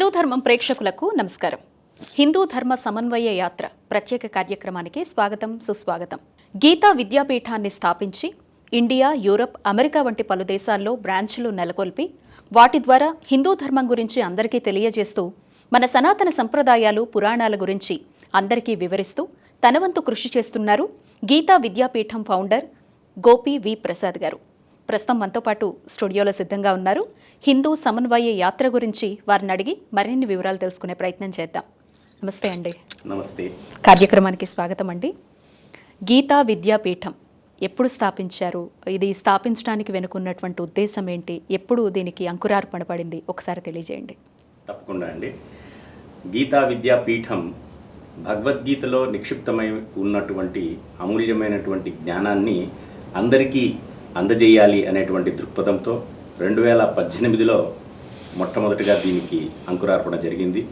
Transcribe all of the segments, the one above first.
హిందూ ధర్మం ప్రేక్షకులకు నమస్కారం. హిందూ ధర్మ సమన్వయ యాత్ర ప్రత్యేక కార్యక్రమానికి స్వాగతం సుస్వాగతం. గీతా విద్యాపీఠాన్ని స్థాపించి ఇండియా యూరప్ అమెరికా వంటి పలు దేశాల్లో బ్రాంచ్లు నెలకొల్పి వాటి ద్వారా హిందూ ధర్మం గురించి అందరికీ తెలియజేస్తూ మన సనాతన సంప్రదాయాలు పురాణాల గురించి అందరికీ వివరిస్తూ తనవంతు కృషి చేస్తున్నారు గీతా విద్యాపీఠం ఫౌండర్ గోపి వి ప్రసాద్ గారు. ప్రస్తుతం మనతో పాటు స్టూడియోలో సిద్ధంగా ఉన్నారు. హిందూ సమన్వయ యాత్ర గురించి వారిని అడిగి మరిన్ని వివరాలు తెలుసుకునే ప్రయత్నం చేద్దాం. నమస్తే అండి. నమస్తే. కార్యక్రమానికి స్వాగతం అండి. గీతా విద్యాపీఠం ఎప్పుడు స్థాపించారు? ఇది స్థాపించడానికి వెనుకున్నటువంటి ఉద్దేశం ఏంటి? ఎప్పుడు దీనికి అంకురార్పణ పడింది? ఒకసారి తెలియజేయండి. తప్పకుండా అండి. గీతా విద్యాపీఠం భగవద్గీతలో నిక్షిప్తమై ఉన్నటువంటి అమూల్యమైనటువంటి జ్ఞానాన్ని అందరికీ అందజేయాలి అనేటువంటి దృక్పథంతో రెండు వేల పద్దెనిమిదిలో మొట్టమొదటిగా దీనికి అంకురార్పణ జరిగింది.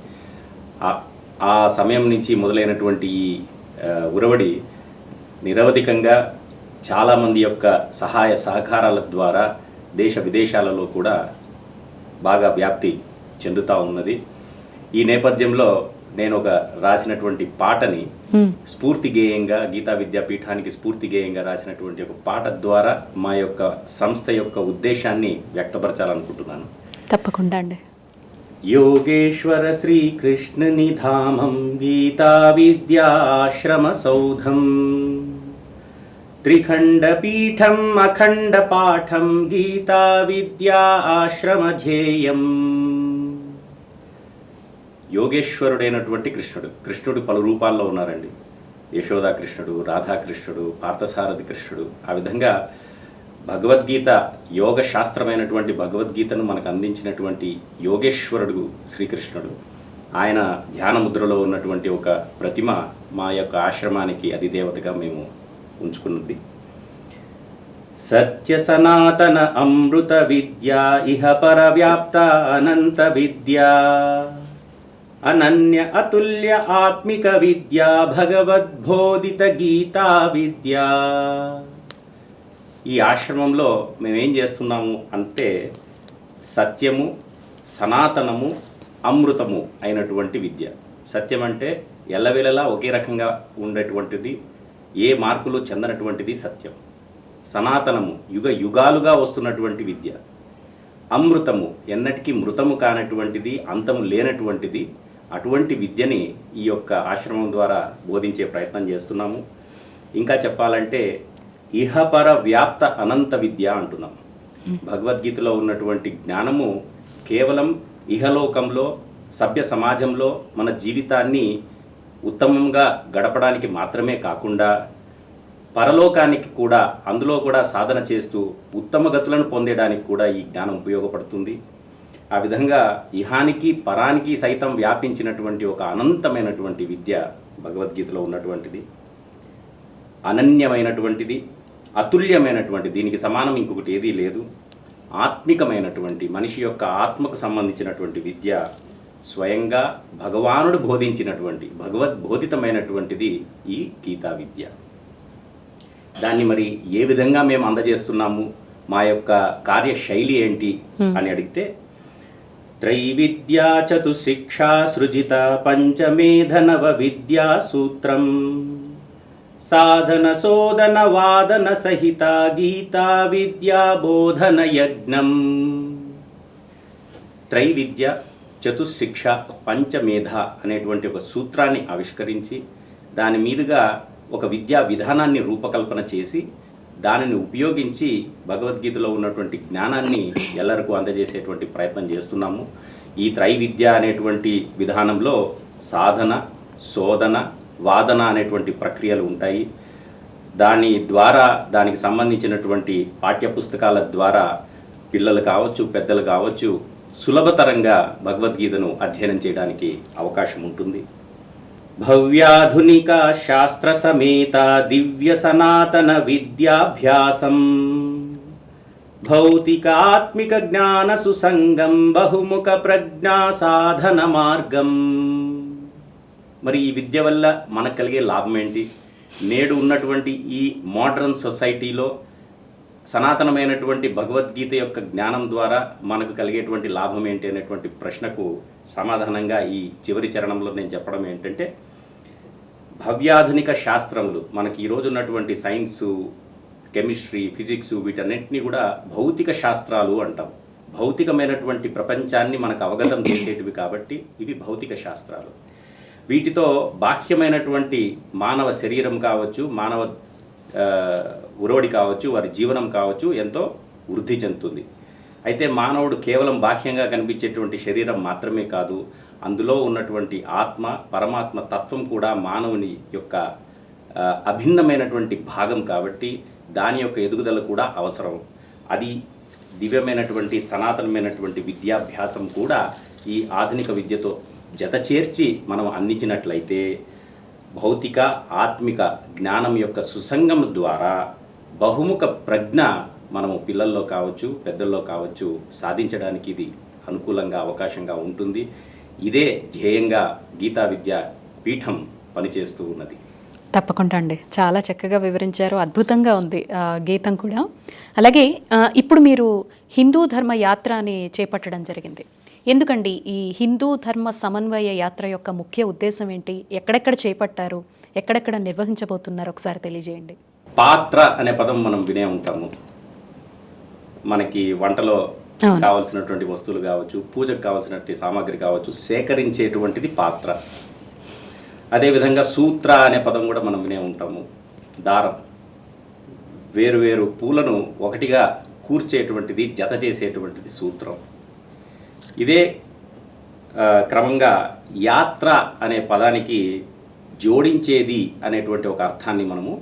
ఆ- సమయం నుంచి మొదలైనటువంటి ఈ ఉరవడి నిరవధికంగా చాలామంది యొక్క సహాయ సహకారాల ద్వారా దేశ విదేశాలలో కూడా బాగా వ్యాప్తి చెందుతూ ఉన్నది. ఈ నేపథ్యంలో నేను ఒక రాసినటువంటి పాటని స్ఫూర్తి గేయంగా గీతా విద్యాపీఠానికి స్ఫూర్తి గేయంగా రాసినటువంటి ఒక పాట ద్వారా మా యొక్క సంస్థ యొక్క ఉద్దేశాన్ని వ్యక్తపరచాలనుకుంటున్నాను. తప్పకుండా అండి. యోగేశ్వర శ్రీకృష్ణుని ధామం గీతా విద్యాశ్రమ సౌధం త్రిఖండపీఠం అఖండ పాఠం గీతా విద్యా ఆశ్రమధ్యేయం యోగేశ్వరుడైనటువంటి కృష్ణుడు. కృష్ణుడు పలు రూపాల్లో ఉన్నారండి. యశోదా కృష్ణుడు రాధాకృష్ణుడు పార్థసారథి కృష్ణుడు. ఆ విధంగా భగవద్గీత యోగ శాస్త్రమైనటువంటి భగవద్గీతను మనకు అందించినటువంటి యోగేశ్వరుడు శ్రీకృష్ణుడు. ఆయన ధ్యాన ముద్రలో ఉన్నటువంటి ఒక ప్రతిమ మా యొక్క ఆశ్రమానికి అధిదేవతగా మేము ఉంచుకున్నది. సత్య సనాతన అమృత విద్య ఇహ పరవ్యాప్త అనంత విద్యా. అనన్య అతుల్య ఆత్మిక విద్యా భగవద్బోధిత గీతా విద్యా. ఈ ఆశ్రమంలో మేమేం చేస్తున్నాము అంటే సత్యము సనాతనము అమృతము అయినటువంటి విద్య. సత్యం అంటే ఎల్లవేళలా ఒకే రకంగా ఉండేటువంటిది ఏ మార్పులు చెందనటువంటిది సత్యం. సనాతనము యుగ యుగాలుగా వస్తున్నటువంటి విద్య. అమృతము ఎన్నటికీ మృతము కానటువంటిది అంతము లేనటువంటిది అటువంటి విద్యని ఈ యొక్క ఆశ్రమం ద్వారా బోధించే ప్రయత్నం చేస్తున్నాము. ఇంకా చెప్పాలంటే ఇహపర వ్యాప్త అనంత విద్య అంటున్నాం. భగవద్గీతలో ఉన్నటువంటి జ్ఞానము కేవలం ఇహలోకంలో సభ్య సమాజంలో మన జీవితాన్ని ఉత్తమంగా గడపడానికి మాత్రమే కాకుండా పరలోకానికి కూడా అందులో కూడా సాధన చేస్తూ ఉత్తమ గతులను పొందడానికి కూడా ఈ జ్ఞానం ఉపయోగపడుతుంది. ఆ విధంగా ఇహానికి పరానికి సైతం వ్యాపించినటువంటి ఒక అనంతమైనటువంటి విద్య భగవద్గీతలో ఉన్నటువంటిది. అనన్యమైనటువంటిది అతుల్యమైనటువంటి దీనికి సమానం ఇంకొకటి ఏదీ లేదు. ఆత్మికమైనటువంటి మనిషి యొక్క ఆత్మకు సంబంధించినటువంటి విద్య స్వయంగా భగవానుడు బోధించినటువంటి భగవద్బోధితమైనటువంటిది ఈ గీతా విద్య. దాన్ని మరి ఏ విధంగా మేము అందజేస్తున్నాము? మా యొక్క కార్యశైలి ఏంటి? అని అడిగితే త్రైవిద్యా చతుశిక్షా సృజిత పంచమేధనవ విద్యా సూత్రం సాధన శోధన వాదన సహిత గీతా విద్యా బోధన యజ్ఞం త్రైవిద్య చతుశిక్ష పంచమేధ అనేటువంటి ఒక సూత్రాన్ని ఆవిష్కరించి దాని మీదుగా ఒక విద్యా విధానాన్ని రూపకల్పన చేసి దానిని ఉపయోగించి భగవద్గీతలో ఉన్నటువంటి జ్ఞానాన్ని ఎల్లరికూ అందజేసేటువంటి ప్రయత్నం చేస్తున్నాము. ఈ త్రైవిద్య అనేటువంటి విధానంలో సాధన శోధన వాదన అనేటువంటి ప్రక్రియలు ఉంటాయి. దాని ద్వారా దానికి సంబంధించినటువంటి పాఠ్యపుస్తకాల ద్వారా పిల్లలు కావచ్చు పెద్దలు కావచ్చు సులభతరంగా భగవద్గీతను అధ్యయనం చేయడానికి అవకాశం ఉంటుంది. భవ్యాధునిక శాస్త్ర సమేత దివ్య సనాతన విద్యాభ్యాసం భౌతికాత్మిక జ్ఞాన సుసంగం బహుముఖ ప్రజ్ఞా సాధన మార్గం మరి ఈ విద్య వల్ల మనకు కలిగే లాభం ఏంటి? నేడు ఉన్నటువంటి ఈ మోడర్న్ సొసైటీలో సనాతనమైనటువంటి భగవద్గీత యొక్క జ్ఞానం ద్వారా మనకు కలిగేటువంటి లాభం ఏంటి అనేటువంటి ప్రశ్నకు సమాధానంగా ఈ చివరి చరణంలో నేను చెప్పడం ఏంటంటే భవ్యాధునిక శాస్త్రములు. మనకి ఈరోజు ఉన్నటువంటి సైన్సు కెమిస్ట్రీ ఫిజిక్స్ వీటన్నింటినీ కూడా భౌతిక శాస్త్రాలు అంటాం. భౌతికమైనటువంటి ప్రపంచాన్ని మనకు అవగతం చేసేటివి కాబట్టి ఇవి భౌతిక శాస్త్రాలు. వీటితో బాహ్యమైనటువంటి మానవ శరీరం కావచ్చు మానవ ఉరవడి కావచ్చు వారి జీవనం కావచ్చు ఎంతో వృద్ధి చెందుతుంది. అయితే మానవుడు కేవలం బాహ్యంగా కనిపించేటువంటి శరీరం మాత్రమే కాదు అందులో ఉన్నటువంటి ఆత్మ పరమాత్మ తత్వం కూడా మానవుని యొక్క అభిన్నమైనటువంటి భాగం కాబట్టి దాని యొక్క ఎదుగుదల కూడా అవసరం. అది దివ్యమైనటువంటి సనాతనమైనటువంటి విద్యాభ్యాసం కూడా ఈ ఆధునిక విద్యతో జత చేర్చి మనం అందించినట్లయితే భౌతిక ఆత్మిక జ్ఞానం యొక్క సుసంగం ద్వారా బహుముఖ ప్రజ్ఞ మనము పిల్లల్లో కావచ్చు పెద్దల్లో కావచ్చు సాధించడానికి ఇది అనుకూలంగా అవకాశంగా ఉంటుంది. ఇదే ధ్యేయంగా గీతా విద్యా పీఠం పనిచేస్తూ ఉన్నది. తప్పకుండా అండి. చాలా చక్కగా వివరించారు. అద్భుతంగా ఉంది గీతం కూడా. అలాగే ఇప్పుడు మీరు హిందూ ధర్మ యాత్ర అని చేపట్టడం జరిగింది. ఎందుకండి ఈ హిందూ ధర్మ సమన్వయ యాత్ర యొక్క ముఖ్య ఉద్దేశం ఏంటి? ఎక్కడెక్కడ చేపట్టారు? ఎక్కడెక్కడ నిర్వహించబోతున్నారు? ఒకసారి తెలియజేయండి. పాత్ర అనే పదం మనం వినే ఉంటాము. మనకి వంటలో. కావలసినటువంటి వస్తువులు కావచ్చు పూజకు కావలసినటువంటి సామాగ్రి కావచ్చు సేకరించేటువంటిది పాత్ర. అదేవిధంగా సూత్ర అనే పదం కూడా మనం వినే ఉంటాము. దారం. వేరు వేరు పూలను ఒకటిగా కూర్చేటువంటిది జత చేసేటువంటిది సూత్రం. ఇదే క్రమంగా యాత్ర అనే పదానికి జోడించేది అనేటువంటి ఒక అర్థాన్ని మనము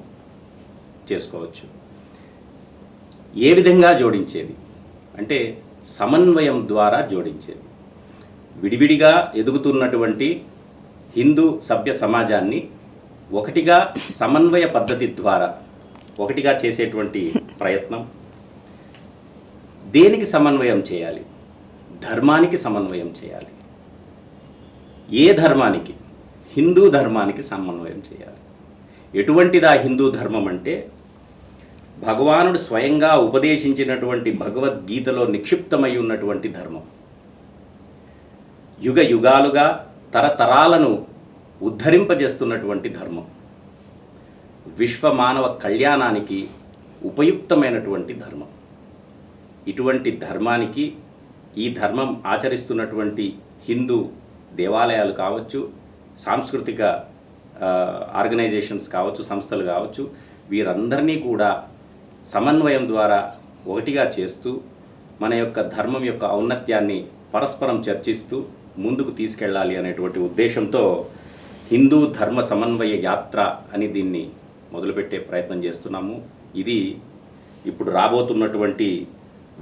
చేసుకోవచ్చు. ఏ విధంగా జోడించేది? అంటే సమన్వయం ద్వారా జోడించేది. విడివిడిగా ఎదుగుతున్నటువంటి హిందూ సభ్య సమాజాన్ని ఒకటిగా సమన్వయ పద్ధతి ద్వారా ఒకటిగా చేసేటువంటి ప్రయత్నం. దేనికి సమన్వయం చేయాలి? ధర్మానికి సమన్వయం చేయాలి. ఏ ధర్మానికి? హిందూ ధర్మానికి సమన్వయం చేయాలి. ఎటువంటిది ఆ హిందూ ధర్మం అంటే భగవానుడు స్వయంగా ఉపదేశించినటువంటి భగవద్గీతలో నిక్షిప్తమై ఉన్నటువంటి ధర్మం. యుగ యుగాలుగా తరతరాలను ఉద్ధరింపజేస్తున్నటువంటి ధర్మం. విశ్వ మానవ కళ్యాణానికి ఉపయుక్తమైనటువంటి ధర్మం. ఇటువంటి ధర్మానికి ఈ ధర్మం ఆచరిస్తున్నటువంటి హిందూ దేవాలయాలు కావచ్చు సాంస్కృతిక ఆర్గనైజేషన్స్ కావచ్చు సంస్థలు కావచ్చు వీరందరినీ కూడా సమన్వయం ద్వారా ఒకటిగా చేస్తూ మన యొక్క ధర్మం యొక్క ఔన్నత్యాన్ని పరస్పరం చర్చిస్తూ ముందుకు తీసుకెళ్ళాలి అనేటువంటి ఉద్దేశంతో హిందూ ధర్మ సమన్వయ యాత్ర అని దీన్ని మొదలుపెట్టే ప్రయత్నం చేస్తున్నాము. ఇది ఇప్పుడు రాబోతున్నటువంటి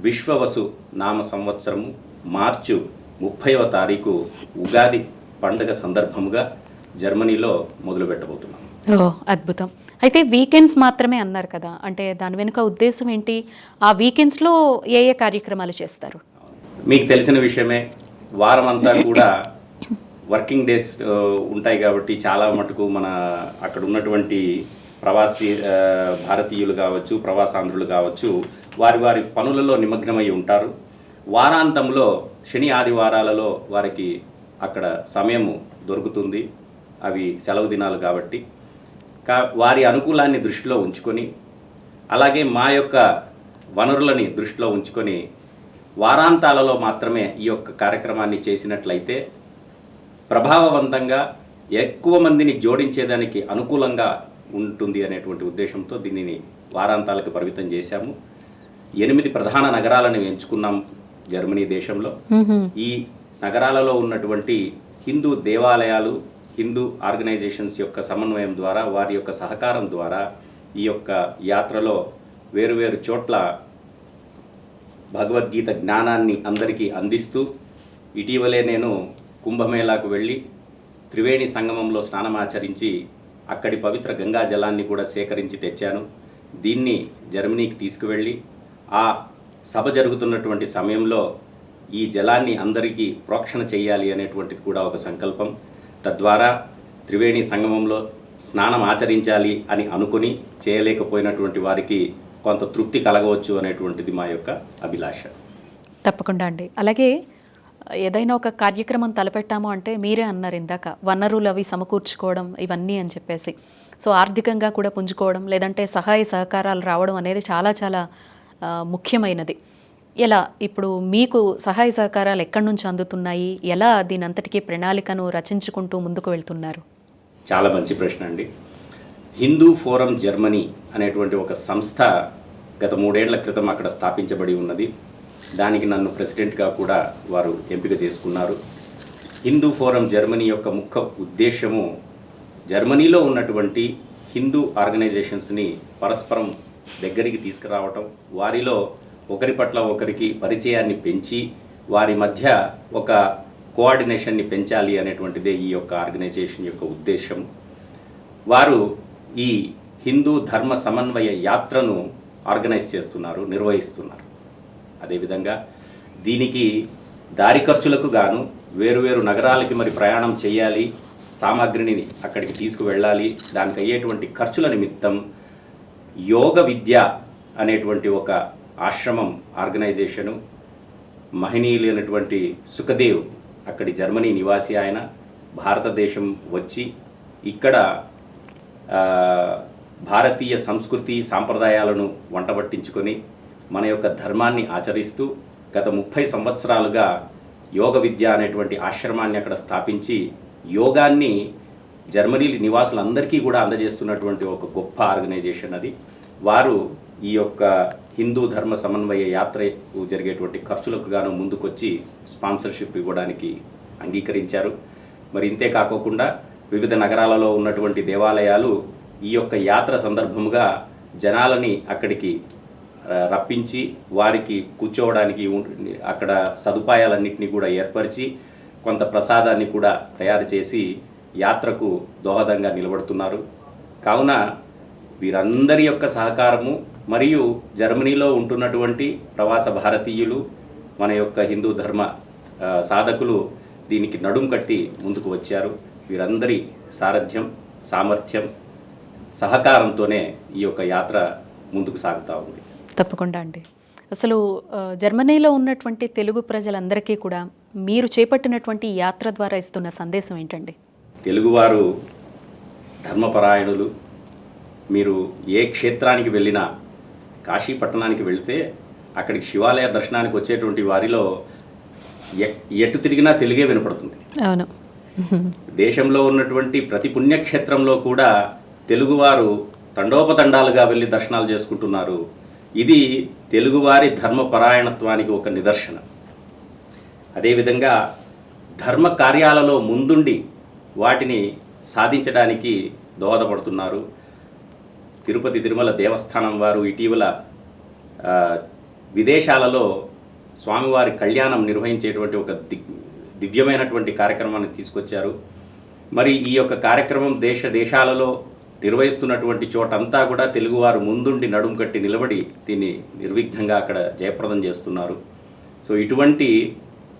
విశ్వవసు నామ సంవత్సరము మార్చు ముప్పైవ తారీఖు ఉగాది పండుగ సందర్భముగా జర్మనీలో మొదలుపెట్టబోతున్నాం. అద్భుతం. అయితే వీకెండ్స్ మాత్రమే అన్నారు కదా. అంటే దాని వెనుక ఉద్దేశం ఏంటి? ఆ వీకెండ్స్లో ఏ ఏ కార్యక్రమాలు చేస్తారు? మీకు తెలిసిన విషయమే వారం అంతా కూడా వర్కింగ్ డేస్ ఉంటాయి కాబట్టి చాలా మటుకు మన అక్కడ ఉన్నటువంటి ప్రవాసీ భారతీయులు కావచ్చు ప్రవాసాంధ్రులు కావచ్చు వారి వారి పనులలో నిమగ్నమై ఉంటారు. వారాంతంలో శని ఆదివారాలలో వారికి అక్కడ సమయము దొరుకుతుంది. అవి సెలవు దినాలు కాబట్టి. వారి అనుకూలాన్ని దృష్టిలో ఉంచుకొని అలాగే మా యొక్క వనరులని దృష్టిలో ఉంచుకొని వారాంతాలలో మాత్రమే ఈ యొక్క కార్యక్రమాన్ని చేసినట్లయితే ప్రభావవంతంగా ఎక్కువ మందిని జోడించేదానికి అనుకూలంగా ఉంటుంది అనేటువంటి ఉద్దేశంతో దీనిని వారాంతాలకు పరిమితం చేశాము ఎనిమిది ప్రధాన నగరాలను ఎంచుకున్నాం జర్మనీ దేశంలో. ఈ నగరాలలో ఉన్నటువంటి హిందూ దేవాలయాలు హిందూ ఆర్గనైజేషన్స్ యొక్క సమన్వయం ద్వారా వారి యొక్క సహకారం ద్వారా ఈ యొక్క యాత్రలో వేరువేరు చోట్ల భగవద్గీత జ్ఞానాన్ని అందరికీ అందిస్తూ ఇటీవలే నేను కుంభమేళాకు వెళ్ళి త్రివేణి సంగమంలో స్నానమాచరించి అక్కడి పవిత్ర గంగా జలాన్ని కూడా సేకరించి తెచ్చాను. దీన్ని జర్మనీకి తీసుకువెళ్ళి ఆ సభ జరుగుతున్నటువంటి సమయంలో ఈ జలాన్ని అందరికీ ప్రోక్షణ చేయాలి అనేటువంటిది కూడా ఒక సంకల్పం. తద్వారా త్రివేణి సంగమంలో స్నానం ఆచరించాలి అని అనుకుని చేయలేకపోయినటువంటి వారికి కొంత తృప్తి కలగవచ్చు అనేటువంటిది మా యొక్క అభిలాష. తప్పకుండా అండి. అలాగే ఏదైనా ఒక కార్యక్రమం తలపెట్టాము అంటే మీరే అన్నారు ఇందాక వనరులు అవి సమకూర్చుకోవడం ఇవన్నీ అని చెప్పేసి. సో ఆర్థికంగా కూడా పుంజుకోవడం లేదంటే సహాయ సహకారాలు రావడం అనేది చాలా చాలా ముఖ్యమైనది. ఎలా ఇప్పుడు మీకు సహాయ సహకారాలు ఎక్కడి నుంచి అందుతున్నాయి? ఎలా దీని అంతటికీ ప్రణాళికను రచించుకుంటూ ముందుకు వెళ్తున్నారు? చాలా మంచి ప్రశ్న అండి. హిందూ ఫోరం జర్మనీ అనేటువంటి ఒక సంస్థ గత మూడేళ్ళ క్రితం అక్కడ స్థాపించబడి ఉన్నది. దానికి నన్ను ప్రెసిడెంట్గా కూడా వారు ఎంపిక చేసుకున్నారు. హిందూ ఫోరం జర్మనీ యొక్క ముఖ్య ఉద్దేశము జర్మనీలో ఉన్నటువంటి హిందూ ఆర్గనైజేషన్స్ని పరస్పరం దగ్గరికి తీసుకురావటం వారిలో ఒకరి పట్ల ఒకరికి పరిచయాన్ని పెంచి వారి మధ్య ఒక కోఆర్డినేషన్ని పెంచాలి అనేటువంటిదే ఈ యొక్క ఆర్గనైజేషన్ యొక్క ఉద్దేశం. వారు ఈ హిందూ ధర్మ సమన్వయ యాత్రను ఆర్గనైజ్ చేస్తున్నారు నిర్వహిస్తున్నారు. అదేవిధంగా దీనికి దారి ఖర్చులకు గాను వేరువేరు నగరాలకి మరి ప్రయాణం చేయాలి సామాగ్రిని అక్కడికి తీసుకువెళ్ళాలి దానికి అయ్యేటువంటి ఖర్చుల నిమిత్తం యోగ విద్య అనేటువంటి ఒక ఆశ్రమం ఆర్గనైజేషను మహనీయులైనటువంటి సుఖదేవ్ అక్కడి జర్మనీ నివాసి ఆయన భారతదేశం వచ్చి ఇక్కడ భారతీయ సంస్కృతి సాంప్రదాయాలను వంటబట్టించుకొని మన యొక్క ధర్మాన్ని ఆచరిస్తూ గత ముప్పై సంవత్సరాలుగా యోగ విద్య అనేటువంటి ఆశ్రమాన్ని అక్కడ స్థాపించి యోగాన్ని జర్మనీ నివాసులందరికీ కూడా అందజేస్తున్నటువంటి ఒక గొప్ప ఆర్గనైజేషన్ అది. వారు ఈ యొక్క హిందూ ధర్మ సమన్వయ యాత్రకు జరిగేటువంటి ఖర్చులకు గాను ముందుకొచ్చి స్పాన్సర్షిప్ ఇవ్వడానికి అంగీకరించారు. మరి ఇంతే కాకోకుండా వివిధ నగరాలలో ఉన్నటువంటి దేవాలయాలు ఈ యొక్క యాత్ర సందర్భముగా జనాలని అక్కడికి రప్పించి వారికి కూర్చోవడానికి అక్కడ సదుపాయాలన్నింటినీ కూడా ఏర్పరిచి కొంత ప్రసాదాన్ని కూడా తయారు చేసి యాత్రకు దోహదంగా నిలబడుతున్నారు. కావున వీరందరి యొక్క సహకారము మరియు జర్మనీలో ఉంటున్నటువంటి ప్రవాస భారతీయులు మన యొక్క హిందూ ధర్మ సాధకులు దీనికి నడుం కట్టి ముందుకు వచ్చారు. వీరందరి సారథ్యం సామర్థ్యం సహకారంతోనే ఈ యొక్క యాత్ర ముందుకు సాగుతూ ఉంది. తప్పకుండా అండి. అసలు జర్మనీలో ఉన్నటువంటి తెలుగు ప్రజలందరికీ కూడా మీరు చేపట్టినటువంటి యాత్ర ద్వారా ఇస్తున్న సందేశం ఏంటండి? తెలుగువారు ధర్మపరాయణులు. మీరు ఏ క్షేత్రానికి వెళ్ళినా కాశీ పట్టణానికి వెళ్తే అక్కడికి శివాలయ దర్శనానికి వచ్చేటువంటి వారిలో ఎటు తిరిగినా తెలుగే వినపడుతుంది. అవును. దేశంలో ఉన్నటువంటి ప్రతి పుణ్యక్షేత్రంలో కూడా తెలుగువారు తండోపతండాలుగా వెళ్ళి దర్శనాలు చేసుకుంటున్నారు. ఇది తెలుగువారి ధర్మపరాయణత్వానికి ఒక నిదర్శనం. అదేవిధంగా ధర్మ కార్యాలలో ముందుండి వాటిని సాధించడానికి దోహదపడుతున్నారు. తిరుపతి తిరుమల దేవస్థానం వారు ఇటీవల విదేశాలలో స్వామివారి కళ్యాణం నిర్వహించేటువంటి ఒక దిగ్ దివ్యమైనటువంటి కార్యక్రమాన్ని తీసుకొచ్చారు. మరి ఈ యొక్క కార్యక్రమం దేశ దేశాలలో నిర్వహిస్తున్నటువంటి చోటంతా కూడా తెలుగువారు ముందుండి నడుం కట్టి నిలబడి దీన్ని నిర్విఘ్నంగా అక్కడ జయప్రదం చేస్తున్నారు. సో ఇటువంటి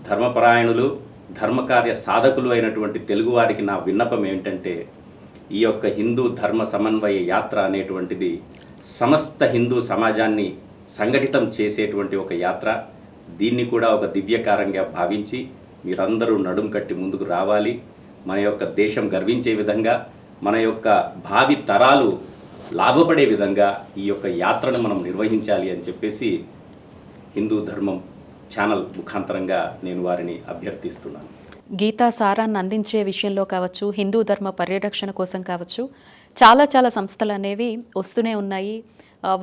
ధర్మపరాయణులు ధర్మకార్య సాధకులు అయినటువంటి తెలుగువారికి నా విన్నపం ఏమిటంటే ఈ యొక్క హిందూ ధర్మ సమన్వయ యాత్ర అనేటువంటిది సమస్త హిందూ సమాజాన్ని సంఘటితం చేసేటువంటి ఒక యాత్ర. దీన్ని కూడా ఒక దివ్యకారంగా భావించి మీరందరూ నడుం కట్టి ముందుకు రావాలి. మన యొక్క దేశం గర్వించే విధంగా మన యొక్క భావి తరాలు లాభపడే విధంగా ఈ యొక్క యాత్రను మనం నిర్వహించాలి అని చెప్పేసి హిందూ ధర్మం ఛానల్ ముఖాంతరంగా నేను వారిని అభ్యర్థిస్తున్నాను. గీతా సారాన్ని అందించే విషయంలో కావచ్చు హిందూ ధర్మ పరిరక్షణ కోసం కావచ్చు చాలా చాలా సంస్థలు అనేవి వస్తూనే ఉన్నాయి.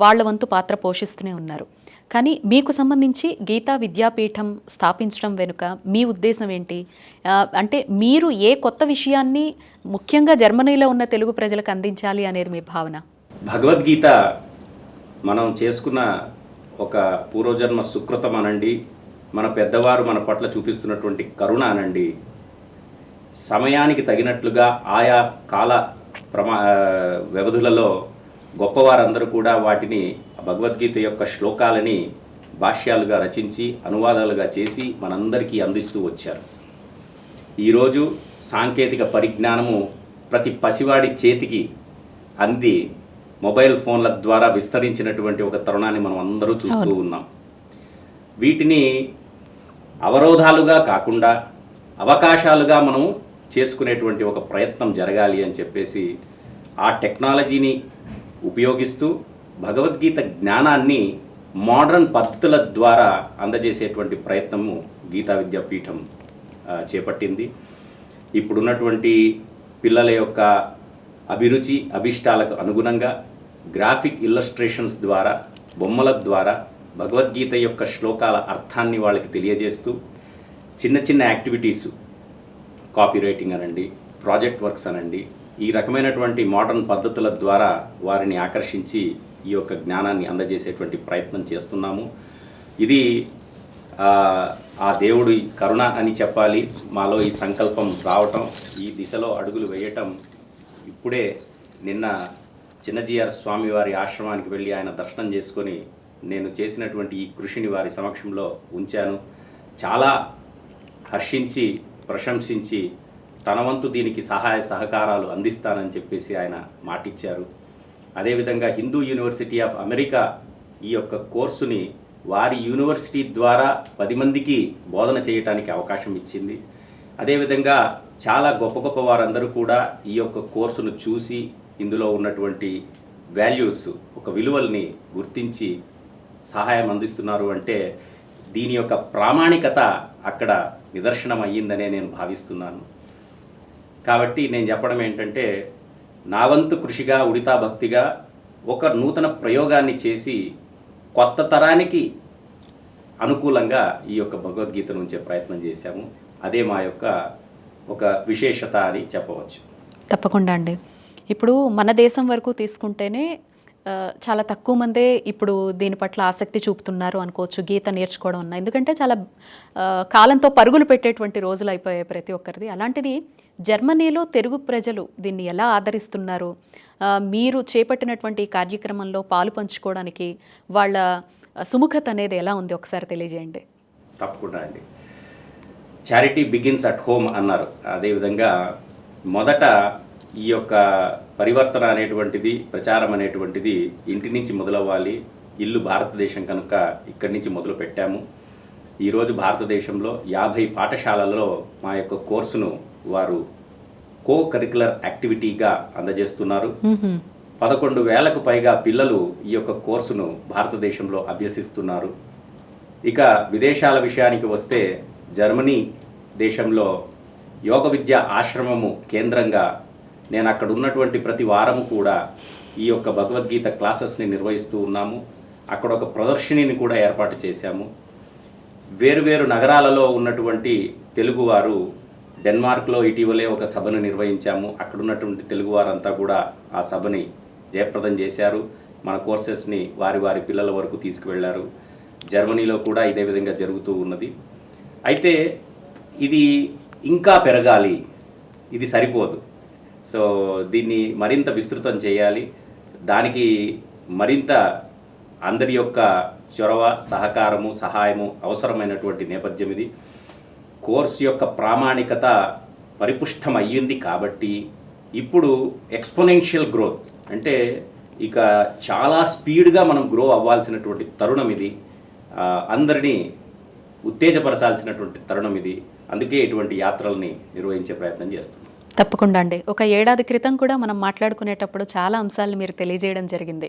వాళ్ళ వంతు పాత్ర పోషిస్తూనే ఉన్నారు. కానీ మీకు సంబంధించి గీతా విద్యాపీఠం స్థాపించడం వెనుక మీ ఉద్దేశం ఏంటి? అంటే మీరు ఏ కొత్త విషయాన్ని ముఖ్యంగా జర్మనీలో ఉన్న తెలుగు ప్రజలకు అందించాలి అనేది మీ భావన? భగవద్గీత మనం చేసుకున్న ఒక పూర్వజన్మ సుకృతం అనండి మన పెద్దవారు మన పట్ల చూపిస్తున్నటువంటి కరుణ అనండి సమయానికి తగినట్లుగా ఆయా కాల ప్రమా వ్యవధులలో గొప్పవారందరూ కూడా వాటిని భగవద్గీత యొక్క శ్లోకాలని భాష్యాలుగా రచించి అనువాదాలుగా చేసి మనందరికీ అందిస్తూ వచ్చారు. ఈరోజు సాంకేతిక పరిజ్ఞానము ప్రతి పసివాడి చేతికి అంది మొబైల్ ఫోన్ల ద్వారా విస్తరించినటువంటి ఒక తరుణాన్ని మనం అందరూ చూస్తూ ఉన్నాం. వీటిని అవరోధాలుగా కాకుండా అవకాశాలుగా మనం చేసుకునేటువంటి ఒక ప్రయత్నం జరగాలి అని చెప్పేసి ఆ టెక్నాలజీని ఉపయోగిస్తూ భగవద్గీత జ్ఞానాన్ని మోడర్న్ పద్ధతుల ద్వారా అందజేసేటువంటి ప్రయత్నము గీతా విద్యాపీఠం చేపట్టింది. ఇప్పుడున్నటువంటి పిల్లల యొక్క అభిరుచి అభిష్టాలకు అనుగుణంగా గ్రాఫిక్ ఇల్లస్ట్రేషన్స్ ద్వారా బొమ్మల ద్వారా భగవద్గీత యొక్క శ్లోకాల అర్థాన్ని వాళ్ళకి తెలియజేస్తూ చిన్న చిన్న యాక్టివిటీస్ కాపీ రైటింగ్ అనండి ప్రాజెక్ట్ వర్క్స్ అనండి ఈ రకమైనటువంటి మోడర్న్ పద్ధతుల ద్వారా వారిని ఆకర్షించి ఈ యొక్క జ్ఞానాన్ని అందజేసేటువంటి ప్రయత్నం చేస్తున్నాము. ఇది ఆ, ఆ దేవుడి కరుణ అని చెప్పాలి. మాలో ఈ సంకల్పం రావటం ఈ దిశలో అడుగులు వేయటం. ఇప్పుడే నిన్న చిన్నజీఆర్ స్వామి వారి ఆశ్రమానికి వెళ్ళి ఆయన దర్శనం చేసుకొని నేను చేసినటువంటి ఈ కృషిని వారి సమక్షంలో ఉంచాను. చాలా హర్షించి ప్రశంసించి తన వంతు దీనికి సహాయ సహకారాలు అందిస్తానని చెప్పేసి ఆయన మాటిచ్చారు. అదేవిధంగా హిందూ యూనివర్సిటీ ఆఫ్ అమెరికా ఈ యొక్క కోర్సుని వారి యూనివర్సిటీ ద్వారా పది మందికి బోధన చేయటానికి అవకాశం ఇచ్చింది. అదేవిధంగా చాలా గొప్ప గొప్ప వారందరూ కూడా ఈ యొక్క కోర్సును చూసి ఇందులో ఉన్నటువంటి వాల్యూస్ ఒక విలువల్ని గుర్తించి సహాయం అందిస్తున్నారు అంటే దీని యొక్క ప్రామాణికత అక్కడ నిదర్శనం అయ్యిందనే నేను భావిస్తున్నాను. కాబట్టి నేను చెప్పడం ఏంటంటే నా వంతు కృషిగా ఉడితా భక్తిగా ఒక నూతన ప్రయోగాన్ని చేసి కొత్త తరానికి అనుకూలంగా ఈ యొక్క భగవద్గీతను ఉంచే ప్రయత్నం చేశాము. అదే మా యొక్క ఒక విశేషత అని చెప్పవచ్చు. తప్పకుండా అండి. ఇప్పుడు మన దేశం వరకు తీసుకుంటేనే చాలా తక్కువ మందే ఇప్పుడు దీని పట్ల ఆసక్తి చూపుతున్నారు అనుకోవచ్చు గీత నేర్చుకోవడం అన్న. ఎందుకంటే చాలా కాలంతో పరుగులు పెట్టేటువంటి రోజులు అయిపోయాయి ప్రతి ఒక్కరిది. అలాంటిది జర్మనీలో తెలుగు ప్రజలు దీన్ని ఎలా ఆదరిస్తున్నారు? మీరు చేపట్టినటువంటి ఈ కార్యక్రమంలో పాలు పంచుకోవడానికి వాళ్ళ సుముఖత అనేది ఎలా ఉంది? ఒకసారి తెలియజేయండి. తప్పకుండా అండి. చారిటీ బిగిన్స్ అట్ హోమ్ అన్నారు. అదేవిధంగా మొదట ఈ యొక్క పరివర్తన అనేటువంటిది ప్రచారం అనేటువంటిది ఇంటి నుంచి మొదలవ్వాలి. ఇల్లు భారతదేశం కనుక ఇక్కడి నుంచి మొదలు పెట్టాము. ఈరోజు భారతదేశంలో యాభై పాఠశాలల్లో మా యొక్క కోర్సును వారు కో కరికులర్ యాక్టివిటీగా అందజేస్తున్నారు. పదకొండు వేలకు పైగా పిల్లలు ఈ యొక్క కోర్సును భారతదేశంలో అభ్యసిస్తున్నారు. ఇక విదేశాల విషయానికి వస్తే జర్మనీ దేశంలో యోగ విద్య ఆశ్రమము కేంద్రంగా నేను అక్కడ ఉన్నటువంటి ప్రతి వారం కూడా ఈ యొక్క భగవద్గీత క్లాసెస్ని నిర్వహిస్తూ ఉన్నాము. అక్కడ ఒక ప్రదర్శినిని కూడా ఏర్పాటు చేశాము. వేరువేరు నగరాలలో ఉన్నటువంటి తెలుగువారు డెన్మార్క్లో ఇటీవలే ఒక సభను నిర్వహించాము. అక్కడ ఉన్నటువంటి తెలుగువారంతా కూడా ఆ సభని జయప్రదం చేశారు. మన కోర్సెస్ని వారి వారి పిల్లల వరకు తీసుకువెళ్ళారు జర్మనీలో కూడా ఇదే విధంగా జరుగుతూ ఉన్నది. అయితే ఇది ఇంకా పెరగాలి. ఇది సరిపోదు. సో దీన్ని మరింత విస్తృతం చేయాలి. దానికి మరింత అందరి యొక్క చొరవ సహకారము సహాయము అవసరమైనటువంటి నేపథ్యం ఇది. కోర్సు యొక్క ప్రామాణికత పరిపుష్టం అయ్యింది కాబట్టి ఇప్పుడు ఎక్స్పోనెన్షియల్ గ్రోత్ అంటే ఇక చాలా స్పీడ్గా మనం గ్రో అవ్వాల్సినటువంటి తరుణం ఇది. అందరినీ ఉత్తేజపరచాల్సినటువంటి తరుణం ఇది. అందుకే ఇటువంటి యాత్రల్ని నిర్వహించే ప్రయత్నం చేస్తుంది తప్పకుండా అండి. ఒక ఏడాది క్రితం కూడా మనం మాట్లాడుకునేటప్పుడు చాలా అంశాలను మీరు తెలియజేయడం జరిగింది.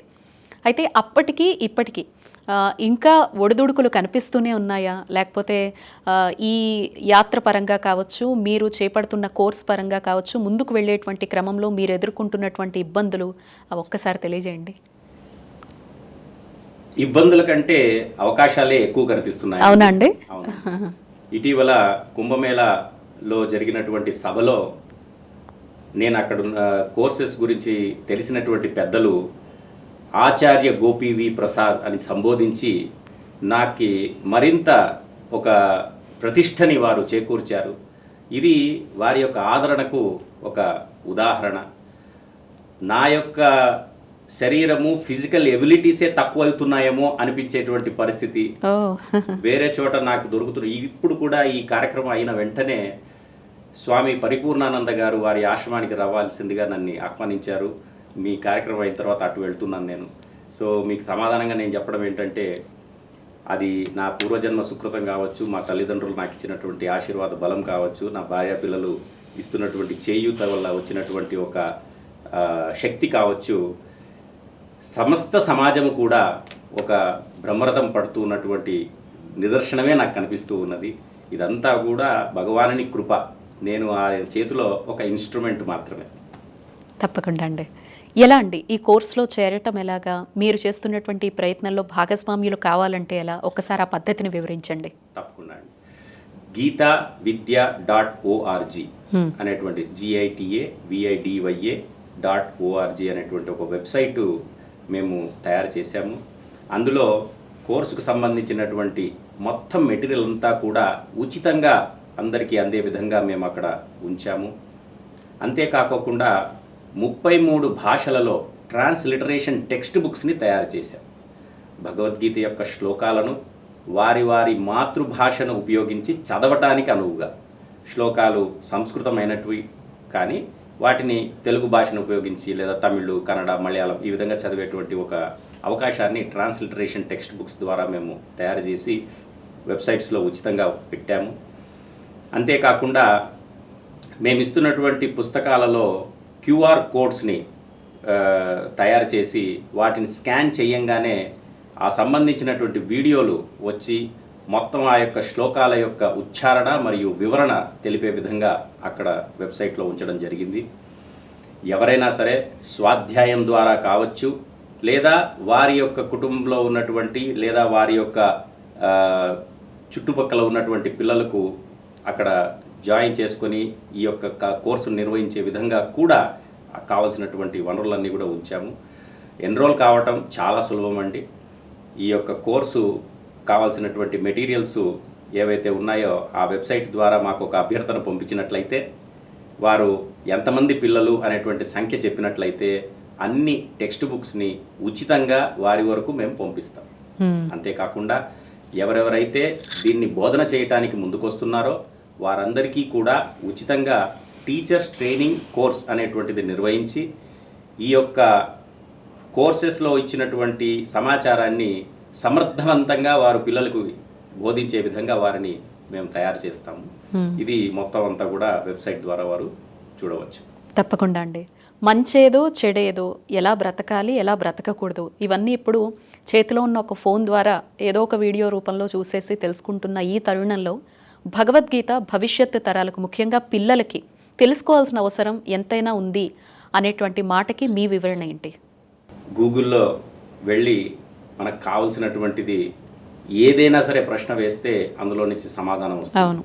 అయితే అప్పటికి ఇప్పటికీ ఇంకా ఒడిదుడుకులు కనిపిస్తూనే ఉన్నాయా? లేకపోతే ఈ యాత్ర పరంగా కావచ్చు మీరు చేపడుతున్న కోర్స్ పరంగా కావచ్చు ముందుకు వెళ్ళేటువంటి క్రమంలో మీరు ఎదుర్కొంటున్నటువంటి ఇబ్బందులు అవి ఒక్కసారి తెలియజేయండి. ఇబ్బందుల కంటే అవకాశాలే ఎక్కువ కనిపిస్తున్నాయి. అవునా అండి? ఇటీవల కుంభమేళలో జరిగినటువంటి సభలో నేను అక్కడ కోర్సెస్ గురించి తెలిసినటువంటి పెద్దలు ఆచార్య గోపి వి ప్రసాద్ అని సంబోధించి నాకు మరింత ఒక ప్రతిష్టని వారు చేకూర్చారు. ఇది వారి యొక్క ఆదరణకు ఒక ఉదాహరణ. నా యొక్క శరీరము ఫిజికల్ ఎబిలిటీసే తక్కువ అవుతున్నాయేమో అనిపించేటువంటి పరిస్థితి. వేరే చోట నాకు దొరుకుతున్న ఇప్పుడు కూడా ఈ కార్యక్రమం అయిన వెంటనే స్వామి పరిపూర్ణానంద గారు వారి ఆశ్రమానికి రావాల్సిందిగా నన్ను ఆహ్వానించారు. మీ కార్యక్రమం అయిన తర్వాత అటు వెళ్తున్నాను నేను. సో మీకు సమాధానంగా నేను చెప్పడం ఏంటంటే అది నా పూర్వజన్మ సుకృతం కావచ్చు మా తల్లిదండ్రులు నాకు ఇచ్చినటువంటి ఆశీర్వాద బలం కావచ్చు నా భార్య పిల్లలు ఇస్తున్నటువంటి చేయూత వల్ల వచ్చినటువంటి ఒక శక్తి కావచ్చు సమస్త సమాజం కూడా ఒక బ్రహ్మరథం పడుతూ ఉన్నటువంటి నిదర్శనమే నాకు కనిపిస్తూ ఉన్నది. ఇదంతా కూడా భగవానుని కృప. నేను ఆ చేతిలో ఒక ఇన్స్ట్రుమెంట్ మాత్రమే. తప్పకుండా అండి. ఎలా అండి? ఈ కోర్సులో చేరటం ఎలాగా? మీరు చేస్తున్నటువంటి ప్రయత్నంలో భాగస్వామ్యులు కావాలంటే ఎలా? ఒకసారి ఆ పద్ధతిని వివరించండి. తప్పకుండా అండి. Gita Vidya dot ORG. అనేటువంటి జిఐటిఏ విఐడివైఏ డాట్ ఓఆర్జీ అనేటువంటి ఒక వెబ్సైటు మేము తయారు చేశాము. అందులో కోర్సుకు సంబంధించినటువంటి మొత్తం మెటీరియల్ అంతా కూడా ఉచితంగా అందరికీ అందే విధంగా మేము అక్కడ ఉంచాము. అంతేకాకోకుండా ముప్పై మూడు భాషలలో ట్రాన్స్లిటరేషన్ టెక్స్ట్ బుక్స్ని తయారు చేశాం. భగవద్గీత యొక్క శ్లోకాలను వారి వారి మాతృభాషను ఉపయోగించి చదవటానికి అనువుగా. శ్లోకాలు సంస్కృతమైనటివి కానీ వాటిని తెలుగు భాషను ఉపయోగించి లేదా తమిళ్ కన్నడ మలయాళం ఈ విధంగా చదివేటువంటి ఒక అవకాశాన్ని ట్రాన్స్లిటరేషన్ టెక్స్ట్ బుక్స్ ద్వారా మేము తయారు చేసి వెబ్సైట్స్లో ఉచితంగా పెట్టాము. అంతేకాకుండా మేము ఇస్తున్నటువంటి పుస్తకాలలో క్యూఆర్ కోడ్స్ని తయారు చేసి వాటిని స్కాన్ చేయంగానే ఆ సంబంధించినటువంటి వీడియోలు వచ్చి మొత్తం ఆ యొక్క శ్లోకాల యొక్క ఉచ్చారణ మరియు వివరణ తెలిపే విధంగా అక్కడ వెబ్సైట్లో ఉంచడం జరిగింది. ఎవరైనా సరే స్వాధ్యాయం ద్వారా కావచ్చు లేదా వారి యొక్క కుటుంబంలో ఉన్నటువంటి లేదా వారి యొక్క చుట్టుపక్కల ఉన్నటువంటి పిల్లలకు అక్కడ జాయిన్ చేసుకొని ఈ యొక్క కోర్సును నిర్వహించే విధంగా కూడా కావాల్సినటువంటి వనరులన్నీ కూడా ఉంచాము. ఎన్రోల్ కావటం చాలా సులభం అండి. ఈ యొక్క కోర్సు కావాల్సినటువంటి మెటీరియల్స్ ఏవైతే ఉన్నాయో ఆ వెబ్సైట్ ద్వారా మాకు ఒక అభ్యర్థన పంపించినట్లయితే వారు ఎంతమంది పిల్లలు అనేటువంటి సంఖ్య చెప్పినట్లయితే అన్ని టెక్స్ట్ బుక్స్ని ఉచితంగా వారి వరకు మేము పంపిస్తాం. అంతేకాకుండా ఎవరెవరైతే దీన్ని బోధన చేయటానికి ముందుకొస్తున్నారో వారందరికీ కూడా ఉచితంగా టీచర్స్ ట్రైనింగ్ కోర్స్ అనేటువంటిది నిర్వహించి ఈ యొక్క కోర్సెస్లో ఇచ్చినటువంటి సమాచారాన్ని సమర్థవంతంగా వారు పిల్లలకు బోధించే విధంగా వారిని మేము తయారు చేస్తాము. ఇది మొత్తం అంతా కూడా వెబ్సైట్ ద్వారా వారు చూడవచ్చు. తప్పకుండా అండి. మంచేదో చెడేదో ఎలా బ్రతకాలి ఎలా బ్రతకకూడదు ఇవన్నీ ఇప్పుడు చేతిలో ఉన్న ఒక ఫోన్ ద్వారా ఏదో ఒక వీడియో రూపంలో చూసేసి తెలుసుకుంటున్న ఈ తరుణంలో భగవద్గీత భవిష్యత్తు తరాలకు ముఖ్యంగా పిల్లలకి తెలుసుకోవాల్సిన అవసరం ఎంతైనా ఉంది అనేటువంటి మాటకి మీ వివరణ ఏంటి? గూగుల్లో వెళ్ళి మనకు కావలసినటువంటిది ఏదైనా సరే ప్రశ్న వేస్తే అందులో నుంచి సమాధానం వస్తుంది. అవును.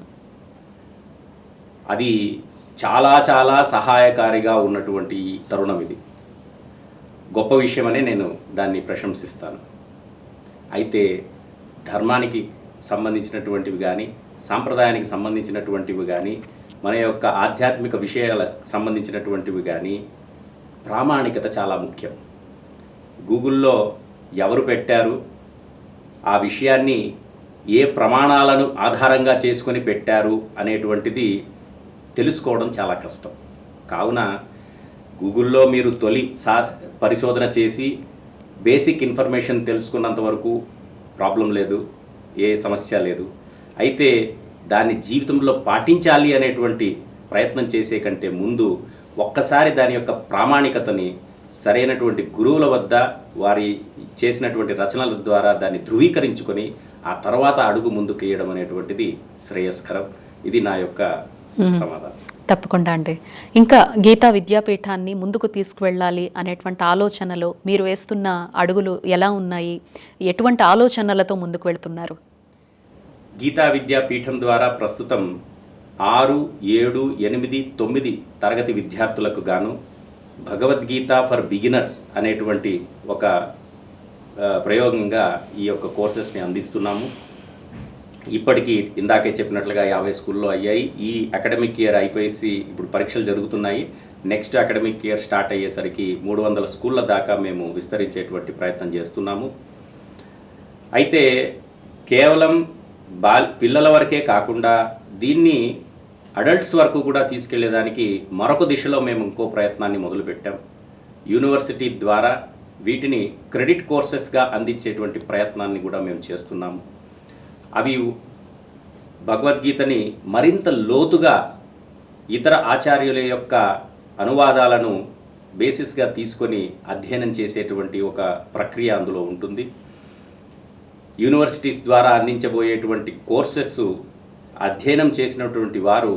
అది చాలా చాలా సహాయకారిగా ఉన్నటువంటి తరుణం ఇది. గొప్ప విషయమనే నేను దాన్ని ప్రశంసిస్తాను. అయితే ధర్మానికి సంబంధించినటువంటివి కానీ సాంప్రదాయానికి సంబంధించినటువంటివి కానీ మన యొక్క ఆధ్యాత్మిక విషయాలకు సంబంధించినటువంటివి కానీ ప్రామాణికత చాలా ముఖ్యం. గూగుల్లో ఎవరు పెట్టారు ఆ విషయాన్ని ఏ ప్రమాణాలను ఆధారంగా చేసుకొని పెట్టారు అనేటువంటిది తెలుసుకోవడం చాలా కష్టం. కావున గూగుల్లో మీరు తొలి సా పరిశోధన చేసి బేసిక్ ఇన్ఫర్మేషన్ తెలుసుకున్నంత వరకు ప్రాబ్లం లేదు ఏ సమస్య లేదు. అయితే దాన్ని జీవితంలో పాటించాలి అనేటువంటి ప్రయత్నం చేసే కంటే ముందు ఒక్కసారి దాని యొక్క ప్రామాణికతని సరైనటువంటి గురువుల వద్ద వారి చేసినటువంటి రచనల ద్వారా దాన్ని ధృవీకరించుకొని ఆ తర్వాత అడుగు ముందుకు వేయడం అనేటువంటిది శ్రేయస్కరం. ఇది నా యొక్క సమాధానం. తప్పకుండా అండి. ఇంకా గీతా విద్యాపీఠాన్ని ముందుకు తీసుకువెళ్ళాలి అనేటువంటి ఆలోచనలో మీరు వేస్తున్న అడుగులు ఎలా ఉన్నాయి? ఎటువంటి ఆలోచనలతో ముందుకు వెళ్తున్నారు? గీతా విద్యాపీఠం ద్వారా ప్రస్తుతం ఆరు ఏడు ఎనిమిది తొమ్మిది తరగతి విద్యార్థులకు గాను భగవద్గీత ఫర్ బిగినర్స్ అనేటువంటి ఒక ప్రయోగంగా ఈ యొక్క కోర్సెస్ని అందిస్తున్నాము. ఇప్పటికీ ఇందాకే చెప్పినట్లుగా యాభై స్కూల్లో అయ్యాయి. ఈ అకాడమిక్ ఇయర్ అయిపోయేసి ఇప్పుడు పరీక్షలు జరుగుతున్నాయి. నెక్స్ట్ అకాడమిక్ ఇయర్ స్టార్ట్ అయ్యేసరికి మూడు వందల స్కూళ్ళ దాకా మేము విస్తరించేటువంటి ప్రయత్నం చేస్తున్నాము. అయితే కేవలం బాల్ పిల్లల వరకే కాకుండా దీన్ని అడల్ట్స్ వరకు కూడా తీసుకెళ్ళేదానికి మరొక దిశలో మేము ఇంకో ప్రయత్నాన్ని మొదలుపెట్టాం. యూనివర్సిటీ ద్వారా వీటిని క్రెడిట్ కోర్సెస్గా అందించేటువంటి ప్రయత్నాన్ని కూడా మేము చేస్తున్నాము. అవి భగవద్గీతని మరింత లోతుగా ఇతర ఆచార్యుల యొక్క అనువాదాలను బేసిస్గా తీసుకొని అధ్యయనం చేసేటువంటి ఒక ప్రక్రియ అందులో ఉంటుంది. యూనివర్సిటీస్ ద్వారా అందించబోయేటువంటి కోర్సెస్ అధ్యయనం చేసినటువంటి వారు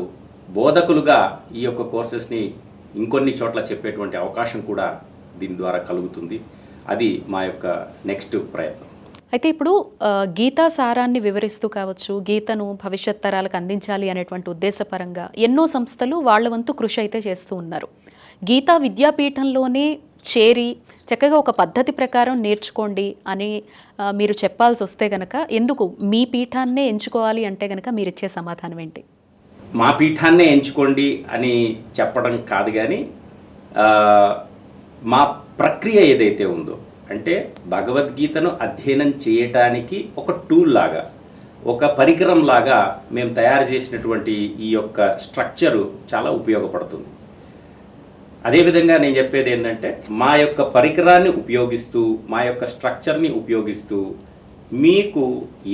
బోధకులుగా ఈ యొక్క కోర్సెస్ని ఇంకొన్ని చోట్ల చెప్పేటువంటి అవకాశం కూడా దీని ద్వారా కలుగుతుంది. అది మా యొక్క నెక్స్ట్ ప్రయత్నం. అయితే ఇప్పుడు గీతా సారాన్ని వివరిస్తూ కావచ్చు గీతను భవిష్యత్ తరాలకు అందించాలి అనేటువంటి ఉద్దేశపరంగా ఎన్నో సంస్థలు వాళ్ళ వంతు కృషి అయితే చేస్తూ ఉన్నారు. గీతా విద్యాపీఠంలోనే చేరి చక్కగా ఒక పద్ధతి ప్రకారం నేర్చుకోండి అని మీరు చెప్పాల్సి వస్తే గనక ఎందుకు మీ పీఠాన్నే ఎంచుకోవాలి అంటే గనక మీరు ఇచ్చే సమాధానం ఏంటి? మా పీఠాన్నే ఎంచుకోండి అని చెప్పడం కాదు కానీ మా ప్రక్రియ ఏదైతే ఉందో అంటే భగవద్గీతను అధ్యయనం చేయటానికి ఒక టూల్ లాగా ఒక పరికరం లాగా మేము తయారు చేసినటువంటి ఈ యొక్క స్ట్రక్చరు చాలా ఉపయోగపడుతుంది. అదేవిధంగా నేను చెప్పేది ఏంటంటే మా యొక్క పరికరాన్ని ఉపయోగిస్తూ మా యొక్క స్ట్రక్చర్ని ఉపయోగిస్తూ మీకు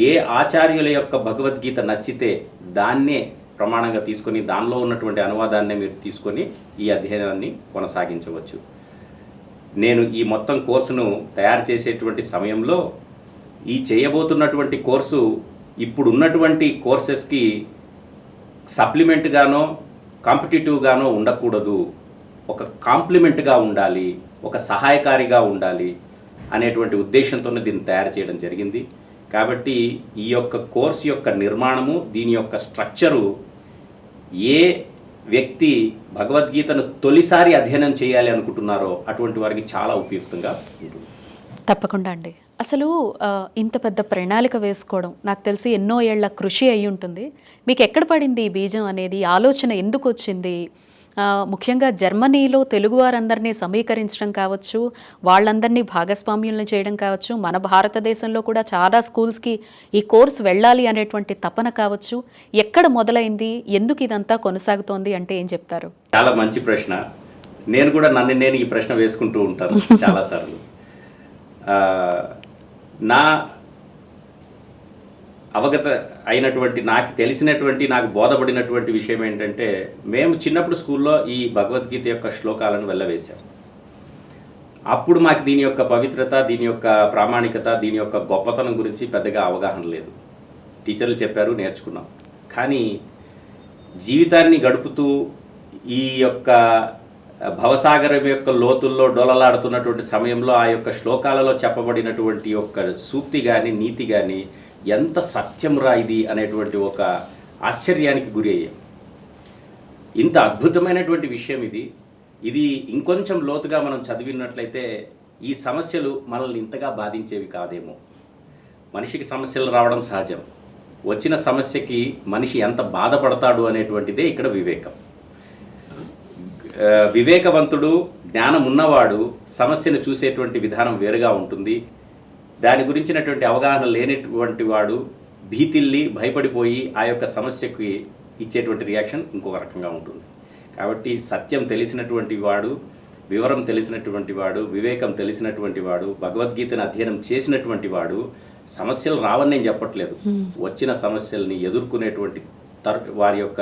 ఏ ఆచార్యుల యొక్క భగవద్గీత నచ్చితే దాన్నే ప్రమాణంగా తీసుకొని దానిలో ఉన్నటువంటి అనువాదాన్నే మీరు తీసుకొని ఈ అధ్యయనాన్ని కొనసాగించవచ్చు. నేను ఈ మొత్తం కోర్సును తయారు చేసేటువంటి సమయంలో ఈ చేయబోతున్నటువంటి కోర్సు ఇప్పుడు ఉన్నటువంటి కోర్సెస్కి సప్లిమెంట్గానో కాంపిటేటివ్గానో ఉండకూడదు. ఒక కాంప్లిమెంట్గా ఉండాలి ఒక సహాయకారిగా ఉండాలి అనేటువంటి ఉద్దేశంతోనే దీన్ని తయారు చేయడం జరిగింది. కాబట్టి ఈ యొక్క కోర్స్ యొక్క నిర్మాణము దీని యొక్క స్ట్రక్చరు ఏ వ్యక్తి భగవద్గీతను తొలిసారి అధ్యయనం చేయాలి అనుకుంటున్నారో అటువంటి వారికి చాలా ఉపయుక్తంగా ఉంటుంది. తప్పకుండా అండి. అసలు ఇంత పెద్ద ప్రణాళిక వేసుకోవడం నాకు తెలిసి ఎన్నో ఏళ్ళ కృషి అయి ఉంటుంది. మీకు ఎక్కడ పడింది ఈ బీజం అనేది? ఆలోచన ఎందుకు వచ్చింది? ముఖ్యంగా జర్మనీలో తెలుగువారందరినీ సమీకరించడం కావచ్చు వాళ్ళందరినీ భాగస్వామ్యులను చేయడం కావచ్చు మన భారతదేశంలో కూడా చాలా స్కూల్స్కి ఈ కోర్స్ వెళ్ళాలి అనేటువంటి తపన కావచ్చు. ఎక్కడ మొదలైంది? ఎందుకు ఇదంతా కొనసాగుతోంది అంటే ఏం చెప్తారు? చాలా మంచి ప్రశ్న. నేను కూడా నన్ను నేను ఈ ప్రశ్న వేసుకుంటూ ఉంటాను చాలాసార్లు. నా అవగత అయినటువంటి నాకు తెలిసినటువంటి నాకు బోధపడినటువంటి విషయం ఏంటంటే మేము చిన్నప్పుడు స్కూల్లో ఈ భగవద్గీత యొక్క శ్లోకాలను వెళ్ళవేశాం అప్పుడు మాకు దీని యొక్క పవిత్రత దీని యొక్క ప్రామాణికత దీని యొక్క గొప్పతనం గురించి పెద్దగా అవగాహన లేదు. టీచర్లు చెప్పారు నేర్చుకున్నాం. కానీ జీవితాన్ని గడుపుతూ ఈ యొక్క భవసాగరం యొక్క లోతుల్లో డోలలాడుతున్నటువంటి సమయంలో ఆ యొక్క శ్లోకాలలో చెప్పబడినటువంటి యొక్క సూక్తి కానీ నీతి కానీ ఎంత సత్యం రా ఇది అనేటువంటి ఒక ఆశ్చర్యానికి గురి అయ్యాం. ఇంత అద్భుతమైనటువంటి విషయం ఇది. ఇది ఇంకొంచెం లోతుగా మనం చదివినట్లయితే ఈ సమస్యలు మనల్ని ఇంతగా బాధించేవి కాదేమో. మనిషికి సమస్యలు రావడం సహజం. వచ్చిన సమస్యకి మనిషి ఎంత బాధపడతాడు అనేటువంటిదే ఇక్కడ వివేకం. వివేకవంతుడు జ్ఞానం ఉన్నవాడు సమస్యను చూసేటువంటి విధానం వేరుగా ఉంటుంది. దాని గురించినటువంటి అవగాహన లేనటువంటి వాడు భీతిల్లి భయపడిపోయి ఆ యొక్క సమస్యకి ఇచ్చేటువంటి రియాక్షన్ ఇంకొక రకంగా ఉంటుంది. కాబట్టి సత్యం తెలిసినటువంటి వాడు వివరం తెలిసినటువంటి వాడు వివేకం తెలిసినటువంటి వాడు భగవద్గీతను అధ్యయనం చేసినటువంటి వాడు సమస్యలు రావని నేను చెప్పట్లేదు. వచ్చిన సమస్యల్ని ఎదుర్కొనేటువంటి తర్ వారి యొక్క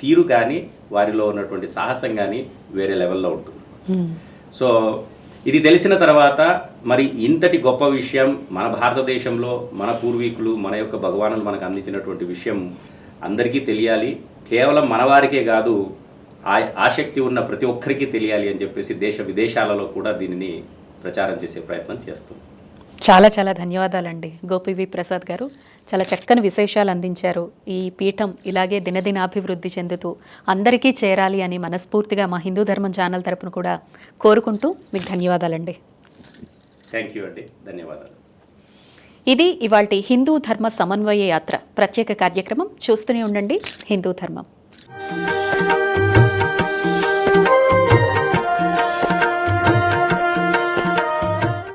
తీరు కానీ వారిలో ఉన్నటువంటి సాహసం కానీ వేరే లెవెల్లో ఉంటుంది. సో ఇది తెలిసిన తర్వాత మరి ఇంతటి గొప్ప విషయం మన భారతదేశంలో మన పూర్వీకులు మన యొక్క భగవానులు మనకు అందించినటువంటి విషయం అందరికీ తెలియాలి. కేవలం మనవారికే కాదు ఆ ఆసక్తి ఉన్న ప్రతి ఒక్కరికి తెలియాలి అని చెప్పేసి దేశ విదేశాలలో కూడా దీనిని ప్రచారం చేసే ప్రయత్నం చేస్తుంది చాలా చాలా ధన్యవాదాలండి. గోపివి ప్రసాద్ గారు చాలా చక్కని విశేషాలు అందించారు. ఈ పీఠం ఇలాగే దినదినాభివృద్ధి చెందుతూ అందరికీ చేరాలి అని మనస్ఫూర్తిగా మా హిందూ ధర్మం ఛానల్ తరపున కూడా కోరుకుంటూ మీకు ధన్యవాదాలండి. థ్యాంక్ యూ అండి. ధన్యవాదాలు. ఇది ఇవాల్టి హిందూ ధర్మ సమన్వయ యాత్ర. ప్రత్యేక కార్యక్రమం. చూస్తూనే ఉండండి. హిందూ ధర్మం.